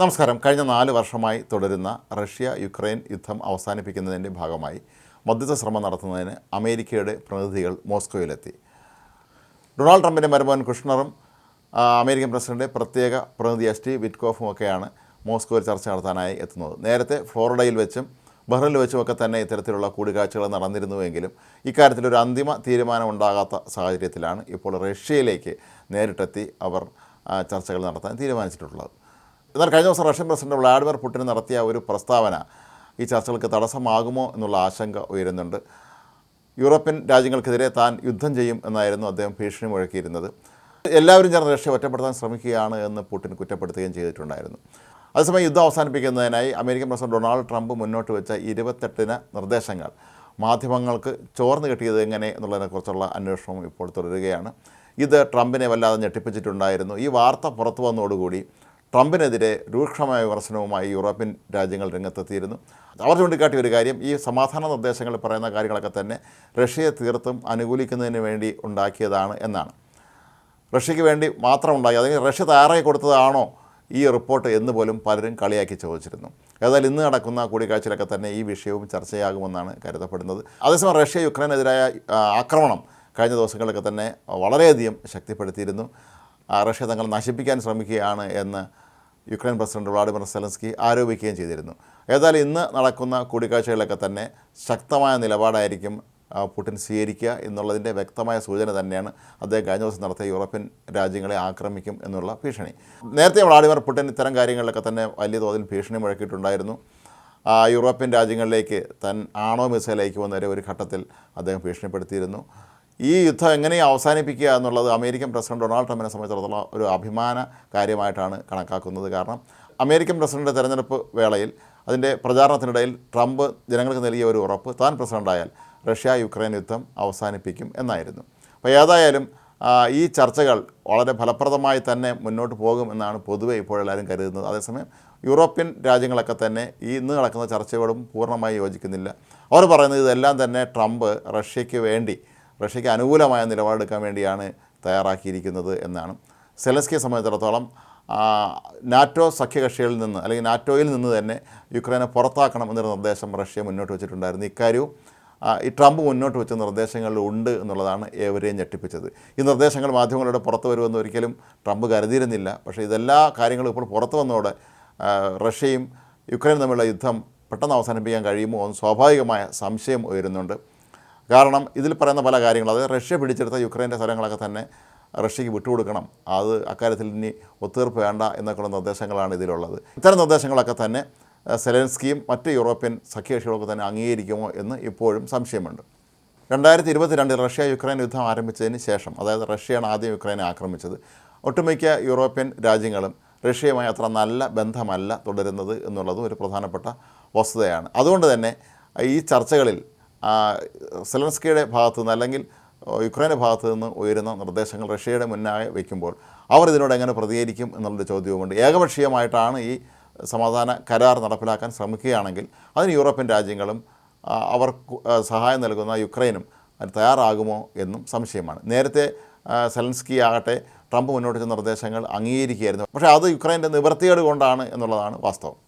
നമസ്കാരം. കഴിഞ്ഞ നാല് വർഷമായി തുടരുന്ന റഷ്യ യുക്രൈൻ യുദ്ധം അവസാനിപ്പിക്കുന്നതിന്റെ ഭാഗമായി മധ്യസ്ഥ ശ്രമം നടത്തുന്നതിന് അമേരിക്കയുടെ പ്രതിനിധികൾ മോസ്കോയിലെത്തി. ഡൊണാൾഡ് ട്രംപിന്റെ മരുമകൻ കുഷ്ണറും അമേരിക്കൻ പ്രസിഡന്റ് പ്രത്യേക പ്രതിനിധി എസ് ടി വിറ്റ്കോഫും ഒക്കെയാണ് മോസ്കോയിൽ ചർച്ച നടത്താനായി എത്തുന്നത്. നേരത്തെ ഫ്ലോറിഡയിൽ വെച്ചും ബഹ്റിനിൽ വെച്ചുമൊക്കെ തന്നെ ഇത്തരത്തിലുള്ള കൂടിക്കാഴ്ചകൾ നടന്നിരുന്നുവെങ്കിലും ഇക്കാര്യത്തിൽ ഒരു അന്തിമ തീരുമാനം ഉണ്ടാകാത്ത സാഹചര്യത്തിലാണ് ഇപ്പോൾ റഷ്യയിലേക്ക് നേരിട്ടെത്തി അവർ ചർച്ചകൾ നടത്താൻ തീരുമാനിച്ചിട്ടുള്ളത്. എന്നാൽ കഴിഞ്ഞ ദിവസം റഷ്യൻ പ്രസിഡന്റ് വ്ളാഡിമിർ പുടിൻ നടത്തിയ ഒരു പ്രസ്താവന ഈ ചർച്ചകൾക്ക് തടസ്സമാകുമോ എന്നുള്ള ആശങ്ക ഉയരുന്നുണ്ട്. യൂറോപ്യൻ രാജ്യങ്ങൾക്കെതിരെ താൻ യുദ്ധം ചെയ്യും എന്നായിരുന്നു അദ്ദേഹം ഭീഷണി മുഴക്കിയിരുന്നത്. എല്ലാവരും ചേർന്ന് റഷ്യ ഒറ്റപ്പെടുത്താൻ ശ്രമിക്കുകയാണ് എന്ന് പുടിൻ കുറ്റപ്പെടുത്തുകയും ചെയ്തിട്ടുണ്ടായിരുന്നു. അതേസമയം യുദ്ധം അവസാനിപ്പിക്കുന്നതിനായി അമേരിക്കൻ പ്രസിഡന്റ് ഡൊണാൾഡ് ട്രംപ് മുന്നോട്ട് വെച്ച ഇരുപത്തെട്ടിന് നിർദ്ദേശങ്ങൾ മാധ്യമങ്ങൾക്ക് ചോർന്ന് കിട്ടിയത് എങ്ങനെ എന്നുള്ളതിനെക്കുറിച്ചുള്ള അന്വേഷണവും ഇപ്പോൾ തുടരുകയാണ്. ഇത് ട്രംപിനെ വല്ലാതെ ഞെട്ടിപ്പിച്ചിട്ടുണ്ടായിരുന്നു. ഈ വാർത്ത പുറത്തു വന്നതോടുകൂടി ട്രംപിനെതിരെ രൂക്ഷമായ വിമർശനവുമായി യൂറോപ്യൻ രാജ്യങ്ങൾ രംഗത്തെത്തിയിരുന്നു. അവർ ചൂണ്ടിക്കാട്ടിയ ഒരു കാര്യം ഈ സമാധാന നിർദ്ദേശങ്ങൾ പറയുന്ന കാര്യങ്ങളൊക്കെ തന്നെ റഷ്യയെ തീർത്തും അനുകൂലിക്കുന്നതിന് വേണ്ടി ഉണ്ടാക്കിയതാണ് എന്നാണ്. റഷ്യയ്ക്ക് വേണ്ടി മാത്രം ഉണ്ടായി അല്ലെങ്കിൽ റഷ്യ തയ്യാറായി കൊടുത്തതാണോ ഈ റിപ്പോർട്ട് എന്ന് പോലും പലരും കളിയാക്കി ചോദിച്ചിരുന്നു. ഏതായാലും ഇന്ന് നടക്കുന്ന കൂടിക്കാഴ്ചയിലൊക്കെ തന്നെ ഈ വിഷയവും ചർച്ചയാകുമെന്നാണ് കരുതപ്പെടുന്നത്. അതേസമയം റഷ്യ യുക്രൈനെതിരായ ആക്രമണം കഴിഞ്ഞ ദിവസങ്ങളിലൊക്കെ തന്നെ വളരെയധികം ശക്തിപ്പെടുത്തിയിരുന്നു. റഷ്യ തങ്ങൾ നശിപ്പിക്കാൻ ശ്രമിക്കുകയാണ് എന്ന് യുക്രൈൻ പ്രസിഡന്റ് വ്ളാഡിമിർ സെലൻസ്കി ആരോപിക്കുകയും ചെയ്തിരുന്നു. ഏതായാലും ഇന്ന് നടക്കുന്ന കൂടിക്കാഴ്ചകളിലൊക്കെ തന്നെ ശക്തമായ നിലപാടായിരിക്കും പുടിൻ സ്വീകരിക്കുക എന്നുള്ളതിന്റെ വ്യക്തമായ സൂചന തന്നെയാണ് അദ്ദേഹം കഴിഞ്ഞ ദിവസം നടത്തിയ യൂറോപ്യൻ രാജ്യങ്ങളെ ആക്രമിക്കും എന്നുള്ള ഭീഷണി. നേരത്തെ വ്ളാഡിമിർ പുടിൻ ഇത്തരം കാര്യങ്ങളിലൊക്കെ തന്നെ വലിയ തോതിൽ ഭീഷണി മുഴക്കിയിട്ടുണ്ടായിരുന്നു. യൂറോപ്യൻ രാജ്യങ്ങളിലേക്ക് തൻ ആണോ മിസൈൽ അയക്കുമെന്നൊരു ഒരു ഘട്ടത്തിൽ അദ്ദേഹം ഭീഷണിപ്പെടുത്തിയിരുന്നു. ഈ യുദ്ധം എങ്ങനെയാണ് അവസാനിപ്പിക്കുക എന്നുള്ളത് അമേരിക്കൻ പ്രസിഡന്റ് ഡൊണാൾഡ് ട്രംപിനെ സംബന്ധിച്ചിടത്തോളം ഒരു അഭിമാന കാര്യമായിട്ടാണ് കണക്കാക്കുന്നത്. കാരണം അമേരിക്കൻ പ്രസിഡന്റ് തെരഞ്ഞെടുപ്പ് വേളയിൽ അതിന്റെ പ്രചാരണത്തിനിടയിൽ ട്രംപ് ജനങ്ങൾക്ക് നൽകിയ ഒരു ഉറപ്പ് താൻ പ്രസിഡന്റായാൽ റഷ്യ യുക്രൈൻ യുദ്ധം അവസാനിപ്പിക്കും എന്നായിരുന്നു. അപ്പോൾ ഏതായാലും ഈ ചർച്ചകൾ വളരെ ഫലപ്രദമായി തന്നെ മുന്നോട്ട് പോകും എന്നാണ് പൊതുവെ ഇപ്പോൾ എല്ലാവരും കരുതുന്നത്. അതേസമയം യൂറോപ്യൻ രാജ്യങ്ങളൊക്കെ തന്നെ ഈ ഇന്ന് നടക്കുന്ന ചർച്ചകളും പൂർണമായി യോജിക്കുന്നില്ല. അവർ പറയുന്നത് ഇതെല്ലാം തന്നെ ട്രംപ് റഷ്യയ്ക്ക് വേണ്ടി റഷ്യയ്ക്ക് അനുകൂലമായ നിലപാടെടുക്കാൻ വേണ്ടിയാണ് തയ്യാറാക്കിയിരിക്കുന്നത് എന്നാണ്. സെലസ്കിയെ സംബന്ധിച്ചിടത്തോളം നാറ്റോ സഖ്യകക്ഷികളിൽ നിന്ന് അല്ലെങ്കിൽ നാറ്റോയിൽ നിന്ന് തന്നെ യുക്രൈനെ പുറത്താക്കണം എന്നൊരു നിർദ്ദേശം റഷ്യ മുന്നോട്ട് വെച്ചിട്ടുണ്ടായിരുന്നു. ഇക്കാര്യവും ഈ ട്രംപ് മുന്നോട്ട് വെച്ച നിർദ്ദേശങ്ങളിൽ ഉണ്ട് എന്നുള്ളതാണ് ഏവരെയും ഞെട്ടിപ്പിച്ചത്. ഈ നിർദ്ദേശങ്ങൾ മാധ്യമങ്ങളുടെ പുറത്ത് വരുമെന്ന് ഒരിക്കലും ട്രംപ് കരുതിയിരുന്നില്ല. പക്ഷേ ഇതെല്ലാ കാര്യങ്ങളും ഇപ്പോൾ പുറത്ത് വന്നതോടെ റഷ്യയും യുക്രൈനും തമ്മിലുള്ള യുദ്ധം പെട്ടെന്ന് അവസാനിപ്പിക്കാൻ കഴിയുമോ എന്ന് സ്വാഭാവികമായ സംശയം ഉയരുന്നുണ്ട്. കാരണം ഇതിൽ പറയുന്ന പല കാര്യങ്ങളും. അതായത് റഷ്യ പിടിച്ചെടുത്ത യുക്രൈന്റെ സ്ഥലങ്ങളൊക്കെ തന്നെ റഷ്യക്ക് വിട്ടുകൊടുക്കണം. അത് അക്കാര്യത്തിൽ ഇനി ഒത്തീർപ്പ് വേണ്ട എന്നൊക്കെയുള്ള നിർദ്ദേശങ്ങളാണ് ഇതിലുള്ളത്. ഇത്തരം നിർദ്ദേശങ്ങളൊക്കെ തന്നെ സെലൻസ്കിയും മറ്റ് യൂറോപ്യൻ സഖ്യകക്ഷികളൊക്കെ തന്നെ അംഗീകരിക്കുമോ എന്ന് ഇപ്പോഴും സംശയമുണ്ട്. രണ്ടായിരത്തി ഇരുപത്തിരണ്ടിൽ റഷ്യ യുക്രൈൻ യുദ്ധം ആരംഭിച്ചതിന് ശേഷം അതായത് റഷ്യയാണ് ആദ്യം യുക്രൈനെ ആക്രമിച്ചത് ഒട്ടുമിക്ക യൂറോപ്യൻ രാജ്യങ്ങളും റഷ്യയുമായി അത്ര നല്ല ബന്ധമല്ല തുടരുന്നത് എന്നുള്ളത് ഒരു പ്രധാനപ്പെട്ട വസ്തുതയാണ്. അതുകൊണ്ട് തന്നെ ഈ ചർച്ചകളിൽ സെലൻസ്കിയുടെ ഭാഗത്തു നിന്ന് അല്ലെങ്കിൽ യുക്രൈന്റെ ഭാഗത്തു നിന്ന് ഉയരുന്ന നിർദ്ദേശങ്ങൾ റഷ്യയുടെ മുന്നായി വയ്ക്കുമ്പോൾ അവർ ഇതിനോട് എങ്ങനെ പ്രതികരിക്കും എന്നുള്ളൊരു ചോദ്യവുമുണ്ട്. ഏകപക്ഷീയമായിട്ടാണ് ഈ സമാധാന കരാർ നടപ്പിലാക്കാൻ ശ്രമിക്കുകയാണെങ്കിൽ അതിന് യൂറോപ്യൻ രാജ്യങ്ങളും അവർ സഹായം നൽകുന്ന യുക്രൈനും അതിന് തയ്യാറാകുമോ എന്നും സംശയമാണ്. നേരത്തെ സെലൻസ്കി ആകട്ടെ ട്രംപ് മുന്നോട്ട് വെച്ച നിർദ്ദേശങ്ങൾ അംഗീകരിക്കുകയായിരുന്നു. പക്ഷേ അത് യുക്രൈന്റെ നിവൃത്തികേട് കൊണ്ടാണ് എന്നുള്ളതാണ് വാസ്തവം.